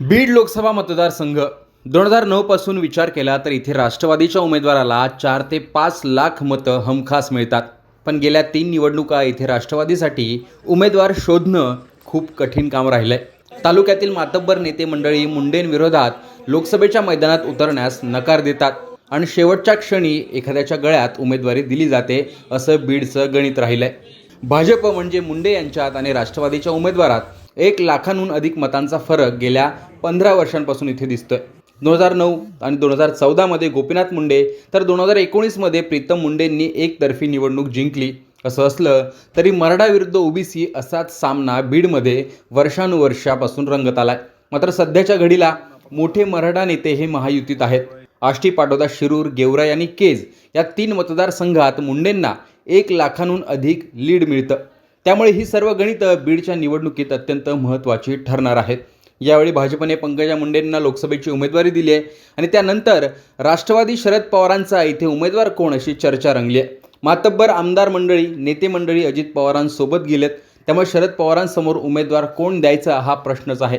बीड लोकसभा मतदारसंघ. दोन हजार नऊपासून विचार केला तर इथे राष्ट्रवादीच्या उमेदवाराला चार ते पाच लाख मतं हमखास मिळतात. पण गेल्या तीन निवडणुका इथे राष्ट्रवादीसाठी उमेदवार शोधणं खूप कठीण काम राहिलं आहे तालुक्यातील मातब्बर नेते मंडळी मुंडेंविरोधात लोकसभेच्या मैदानात उतरण्यास नकार देतात आणि शेवटच्या क्षणी एखाद्याच्या गळ्यात उमेदवारी दिली जाते असं बीडचं गणित राहिलं आहे भाजप म्हणजे मुंडे यांच्यात आणि राष्ट्रवादीच्या उमेदवारात एक लाखांहून अधिक मतांचा फरक गेल्या पंधरा वर्षांपासून इथे दिसतोय. दोन हजार नऊ आणि दोन हजार चौदामध्ये गोपीनाथ मुंडे तर दोन हजार एकोणीसमध्ये प्रीतम मुंडेंनी एकतर्फी निवडणूक जिंकली. असं असलं तरी मराठा विरुद्ध ओबीसी असाच सामना बीडमध्ये वर्षानुवर्षापासून रंगत आलाय. मात्र सध्याच्या घडीला मोठे मराठा नेते हे महायुतीत आहेत. आष्टी पाटोदा शिरूर गेवराई आणि केज या तीन मतदारसंघात मुंडेंना एक लाखांहून अधिक लीड मिळतं. त्यामुळे ही सर्व गणितं बीडच्या निवडणुकीत अत्यंत महत्त्वाची ठरणार आहेत यावेळी भाजपने पंकजा मुंडेंना लोकसभेची उमेदवारी दिली आहे आणि त्यानंतर राष्ट्रवादी शरद पवारांचा इथे उमेदवार कोण अशी चर्चा रंगली आहे. मातब्बर आमदार मंडळी नेते मंडळी अजित पवारांसोबत गेलेत. त्यामुळे शरद पवारांसमोर उमेदवार कोण द्यायचा हा प्रश्नच आहे.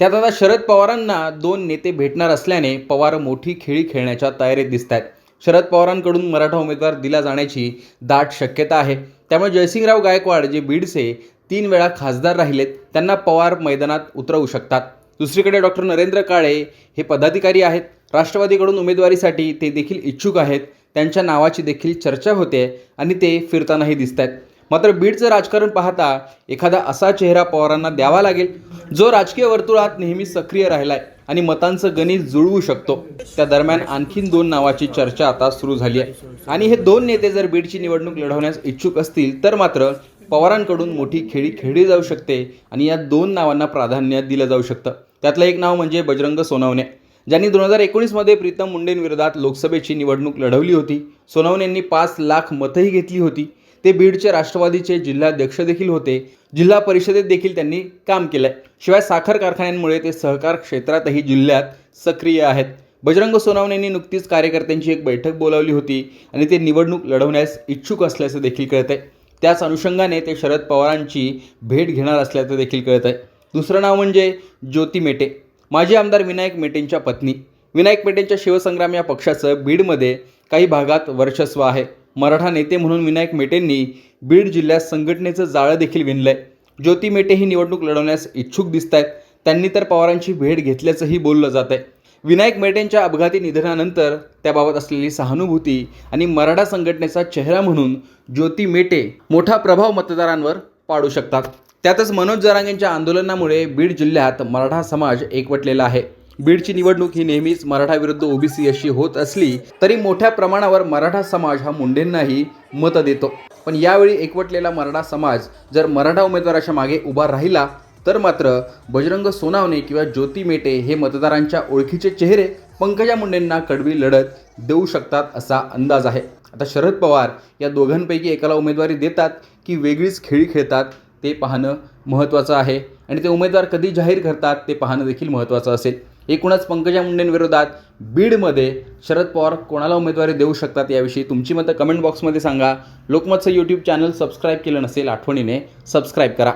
त्यात आता शरद पवारांना दोन नेते भेटणार असल्याने पवार मोठी खेळी खेळण्याच्या तयारीत दिसत आहेत शरद पवारांकडून मराठा उमेदवार दिला जाण्याची दाट शक्यता आहे. त्यामुळे जयसिंगराव गायकवाड जे बीडचे तीन वेळा खासदार राहिलेत त्यांना पवार मैदानात उतरवू शकतात. दुसरीकडे डॉक्टर नरेंद्र काळे हे पदाधिकारी आहेत. राष्ट्रवादीकडून उमेदवारीसाठी ते देखील इच्छुक आहेत. त्यांच्या नावाची देखील चर्चा होते आणि ते फिरतानाही दिसत आहेत मात्र बीडचं राजकारण पाहता एखादा असा चेहरा पवारांना द्यावा लागेल जो राजकीय वर्तुळात नेहमी सक्रिय राहिला आहे आणि मतांचं गणित जुळवू शकतो. त्या दरम्यान आणखीन दोन नावाची चर्चा आता सुरू झाली आहे. आणि हे दोन नेते जर बीडची निवडणूक लढवण्यास इच्छुक असतील तर मात्र पवारांकडून मोठी खेळी खेळली जाऊ शकते आणि या दोन नावांना प्राधान्य दिलं जाऊ शकतं. त्यातलं एक नाव म्हणजे बजरंग सोनवणे ज्यांनी दोन हजार एकोणीसमध्ये प्रीतम मुंडेंविरोधात लोकसभेची निवडणूक लढवली होती. सोनवणेंनी पाच लाख मतंही घेतली होती. ते बीडचे राष्ट्रवादीचे जिल्हाध्यक्ष देखील होते. जिल्हा परिषदेत देखील त्यांनी काम केलंय. शिवाय साखर कारखान्यांमुळे ते सहकार क्षेत्रातही जिल्ह्यात सक्रिय आहेत. बजरंग सोनावणेंनी नुकतीच कार्यकर्त्यांची एक बैठक बोलावली होती आणि ते निवडणूक लढवण्यास इच्छुक असल्याचं देखील कळत आहे त्याच अनुषंगाने ते शरद पवारांची भेट घेणार असल्याचं देखील कळत आहे दुसरं नाव म्हणजे ज्योती मेटे. माजी आमदार विनायक मेटेंच्या पत्नी. विनायक मेटेंच्या शिवसंग्राम या पक्षाचं बीडमध्ये काही भागात वर्चस्व आहे. मराठा नेते म्हणून विनायक मेटेंनी बीड जिल्ह्यात संघटनेचं जाळं देखील विणलंय. ज्योती मेटे ही निवडणूक लढवण्यास इच्छुक दिसत आहेत त्यांनी तर पवारांची भेट घेतल्याचंही बोललं जात आहे विनायक मेटेंच्या अपघाती निधनानंतर त्याबाबत असलेली सहानुभूती आणि मराठा संघटनेचा चेहरा म्हणून ज्योती मेटे मोठा प्रभाव मतदारांवर पाडू शकतात. त्यातच मनोज जरांगेंच्या आंदोलनामुळे बीड जिल्ह्यात मराठा समाज एकवटलेला आहे. बीडची निवडणूक ही नेहमीच मराठा विरुद्ध ओबीसी अशी होत असली तरी मोठ्या प्रमाणावर मराठा समाज हा मुंडेंनाही मतं देतो. पण यावेळी एकवटलेला मराठा समाज जर मराठा उमेदवाराच्या मागे उभा राहिला तर मात्र बजरंग सोनावणे किंवा ज्योती मेटे हे मतदारांच्या ओळखीचे चेहरे पंकजा मुंडेंना कडवी लढत देऊ शकतात असा अंदाज आहे. आता शरद पवार या दोघांपैकी एकाला उमेदवारी देतात की वेगळीच खेळी खेळतात ते पाहणं महत्त्वाचं आहे आणि ते उमेदवार कधी जाहीर करतात ते पाहणं देखील महत्त्वाचं असेल. एकूणच पंकजा मुंडेंविरोधात बीडमध्ये शरद पवार कोणाला उमेदवारी देऊ शकतात याविषयी तुमची मतं कमेंट बॉक्समध्ये सांगा. लोकमतचं यूट्यूब चॅनल सबस्क्राईब केलं नसेल आठवणीने सबस्क्राईब करा.